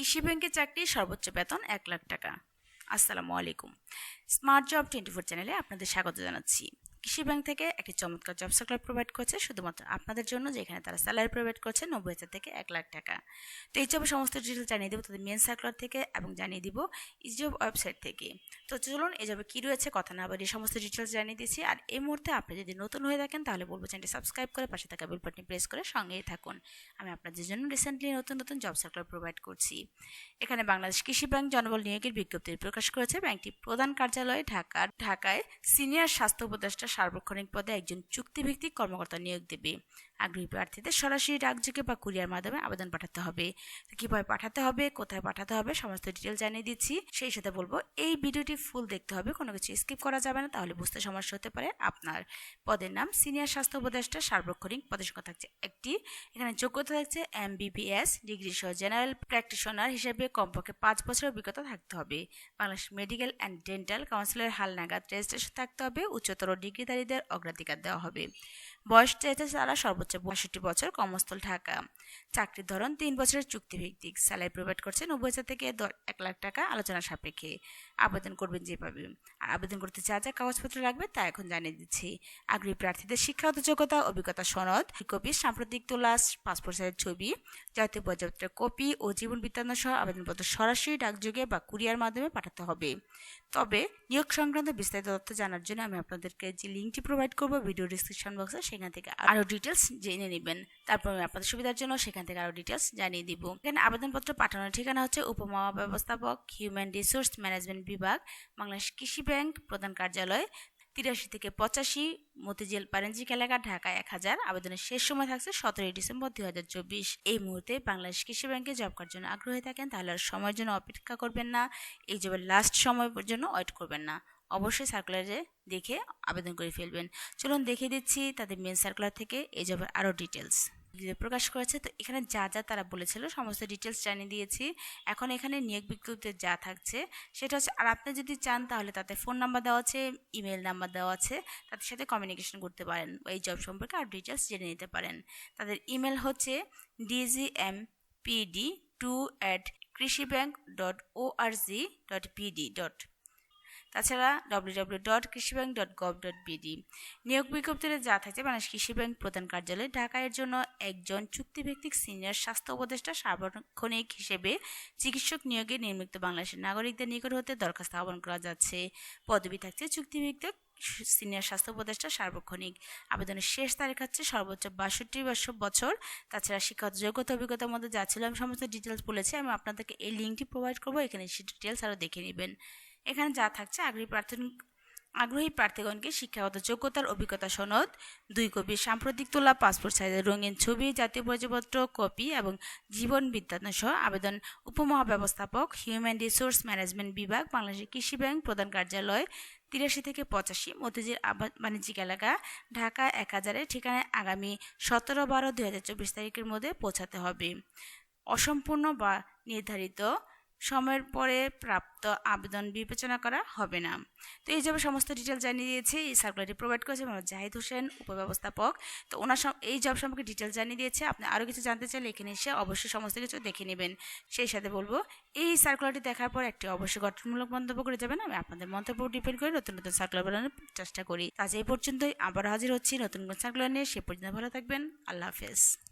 কৃষি ব্যাংকের চাকরি সর্বোচ্চ বেতন এক লাখ টাকা। আসসালামু আলাইকুম। স্মার্ট জব টোয়েন্টি ফোর চ্যানেলে আপনাদের স্বাগত জানাচ্ছি। কৃষি ব্যাংক থেকে একটি চমৎকার জব সার্কুলার প্রোভাইড করছে, শুধুমাত্র আপনাদের জন্য, যেখানে তারা স্যালারি প্রোভাইড করছে নব্বই হাজার থেকে এক লাখ টাকা। তো এই জবের সমস্ত ডিটেল জানিয়ে দেবো তাদের মেন সার্কুলার থেকে এবং জানিয়ে দিব এই জব ওয়েবসাইট থেকে। তো চলুন, এই জবে কী রয়েছে, কথা না এই সমস্ত ডিটেলস জানিয়ে দিচ্ছি। আর এই মুহূর্তে আপনি যদি নতুন হয়ে থাকেন, তাহলে বলব চ্যানেলটি সাবস্ক্রাইব করে পাশে থাকা বেল বাটন প্রেস করে সঙ্গেই থাকুন। আমি আপনাদের জন্য রিসেন্টলি নতুন নতুন জব সার্কুলার প্রোভাইড করছি। এখানে বাংলাদেশ কৃষি ব্যাংক জনবল নিয়োগের বিজ্ঞপ্তি প্রকাশ করেছে। ব্যাংকটি প্রধান কার্যালয় ঢাকার, ঢাকায় সিনিয়র স্বাস্থ্য উপদেষ্টা সার্বক্ষণিক পদে একজন চুক্তিভিত্তিক কর্মকর্তা নিয়োগ দেবে। আগ্রহী প্রার্থীদের সরাসরি ডাকযোগে বা কুরিয়ার মাধ্যমে আবেদন পাঠাতে হবে। কীভাবে পাঠাতে হবে, কোথায় পাঠাতে হবে, সমস্ত ডিটেল জানিয়ে দিচ্ছি। সেই সাথে বলব, এই ভিডিওটি ফুল দেখতে হবে, কোনো কিছু স্কিপ করা যাবে না, তাহলে বুঝতে সমস্যা হতে পারে আপনার। পদের নাম সিনিয়র স্বাস্থ্য উপদেষ্টা, সার্বক্ষণিক পদের সংখ্যা থাকছে একটি। এখানে যোগ্যতা থাকছে এম বিবিএস ডিগ্রি সহ জেনারেল প্র্যাকটিশনার হিসেবে কমপক্ষে পাঁচ বছরের অভিজ্ঞতা থাকতে হবে। বাংলাদেশ মেডিকেল অ্যান্ড ডেন্টাল কাউন্সিলের হালনাগাদ রেজিস্ট্রেশন থাকতে হবে, উচ্চতর ডিগ্রিধারীদের অগ্রাধিকার দেওয়া হবে। বয়স চাইতে তারা সর্বোচ্চ পঁয়ষট্টি বছর কর্মস্থল ঢাকা। চাকরির ধরন তিন বছরের চুক্তিভিত্তিক। স্যালারি প্রোভাইড করছে নব্বই হাজার থেকে এক লাখ টাকা আলোচনা সাপেক্ষে। আবেদন করবেন যেভাবে। আর আবেদন করতে যা যা কাগজপত্র লাগবে তা এখন জানিয়ে দিচ্ছি। আগ্রহী প্রার্থীদের শিক্ষাগত যোগ্যতা অভিজ্ঞতা সনদ, কপি, সাম্প্রতিক তোলা পাসপোর্ট সাইজের ছবি, জাতীয় পর্যাপ্তের কপি ও জীবন বৃত্তান্ত সহ আবেদনপত্র সরাসরি ডাকযোগে বা কুরিয়ার মাধ্যমে পাঠাতে হবে। তবে নিয়োগ সংক্রান্ত বিস্তারিত তথ্য জানার জন্য আমি আপনাদেরকে লিঙ্কটি প্রোভাইড করব ভিডিও ডিসক্রিপশন বক্সে সেখান থেকে আরও ডিটেলস জেনে নেবেন। তারপর আমি আপনাদের সুবিধার জন্য সেখান থেকে আরও ডিটেলস জানিয়ে দিব। এখানে আবেদনপত্র পাঠানোর ঠিকানা হচ্ছে উপমা ব্যবস্থাপক হিউম্যান রিসোর্স ম্যানেজমেন্ট বিভাগ, বাংলাদেশ কৃষি ব্যাংক প্রধান কার্যালয়, তিরাশি থেকে পঁচাশি মতিঝিল পারেঞ্জিক এলাকা, ঢাকা এক হাজার। আবেদনের শেষ সময় থাকছে সতেরোই ডিসেম্বর দুই হাজার চব্বিশ। এই মুহূর্তে বাংলাদেশ কৃষি ব্যাংকে জব করার জন্য আগ্রহী থাকেন, তাহলে আর সময়ের জন্য অপেক্ষা করবেন না। এই জবের লাস্ট সময়ের জন্য ওয়েট করবেন না। অবশ্যই সার্কুলারে দেখে আবেদন করে ফেলবেন। চলুন দেখিয়ে দিচ্ছি তাদের মেন সার্কুলার থেকে, এই জবের আরও ডিটেলস প্রকাশ করেছে, তো এখানে যা যা তারা বলেছিল, সমস্ত ডিটেলস জানিয়ে দিয়েছি। এখন এখানে নিয়োগ বিজ্ঞপ্তিতে যা থাকছে, সেটা হচ্ছে, আর আপনি যদি চান, তাহলে তাতে ফোন নাম্বার দেওয়া আছে ইমেল নাম্বার দেওয়া আছে, তাদের সাথে কমিউনিকেশন করতে পারেন এই জব সম্পর্কে আর ডিটেলস জেনে নিতে পারেন। তাদের ইমেল হচ্ছে DGM PD two at Krishi bank dot O R G dot PD dot তাছাড়া W W dot Krishi bank dot gov dot BD নিয়োগ বিজ্ঞপ্তিতে যা থাকছে বাংলাদেশ কৃষি ব্যাংক প্রধান কার্যালয় ঢাকার জন্য একজন চুক্তিভিত্তিক সিনিয়র স্বাস্থ্য উপদেষ্টা, সার্বক্ষণিক হিসেবে চিকিৎসক নিয়োগে নির্মিত বাংলাদেশের নাগরিকদের নিকট হতে দরখাস্ত আহ্বান করা যাচ্ছে। পদবি থাকছে চুক্তিভিত্তিক সিনিয়র স্বাস্থ্য উপদেষ্টা, সার্বক্ষণিক আবেদনের শেষ তারিখ হচ্ছে সর্বোচ্চ বাষট্টি বছর। তাছাড়া শিক্ষাগত যোগ্যতা, অভিজ্ঞতার মধ্যে যা ছিল আমি সমস্ত ডিটেলস বলেছি, আমি আপনাদেরকে এই লিঙ্কটি প্রোভাইড করব, এখানে সেই ডিটেলস আরও দেখে নেবেন। এখানে যা থাকছে আগ্রহী প্রার্থী আগ্রহী প্রার্থীগণকে শিক্ষাগত যোগ্যতার অভিজ্ঞতা সনদ, দুই কপি সাম্প্রতিক তোলা, পাসপোর্ট সাইজের রঙিন ছবি, জাতীয় পরিচয়পত্র, কপি এবং জীবন বিদ্যান্ত সহ আবেদন উপমহাব্যবস্থাপক, হিউম্যান রিসোর্স ম্যানেজমেন্ট বিভাগ বাংলাদেশের কৃষি ব্যাংক প্রধান কার্যালয়, তিরাশি থেকে পঁচাশি মতিঝিল বাণিজ্যিক এলাকা, ঢাকা এক হাজারের ঠিকানায় আগামী সতেরো বারো দুই হাজার চব্বিশ তারিখের মধ্যে পৌঁছাতে হবে। অসম্পূর্ণ বা নির্ধারিত সময়ের পরে প্রাপ্ত আবেদন বিবেচনা করা হবে না। তো এই জবের সমস্ত ডিটেল জানিয়ে দিয়েছে, এই সার্কুলারটি প্রোভাইড করেছে মোহাম্মদ জাহিদ হোসেন, উপব্যবস্থাপক। তো ওনার এই জব সম্পর্কে ডিটেল জানিয়ে দিয়েছে। আপনি আরও কিছু জানতে চাইলে এখানে এসে অবশ্যই সমস্ত কিছু দেখে নেবেন। সেই সাথে বলব, এই সার্কুলারটি দেখার পর একটি অবশ্যই গঠনমূলক মন্তব্য করে যাবেন। আমি আপনাদের মন্তব্য ডিপেন্ড করে নতুন নতুন সার্কুলার বানানোর চেষ্টা করি। আজ এই পর্যন্তই আবার হাজির হচ্ছি নতুন নতুন সার্কুলার নিয়ে। সে পর্যন্ত ভালো থাকবেন। আল্লাহ হাফেজ।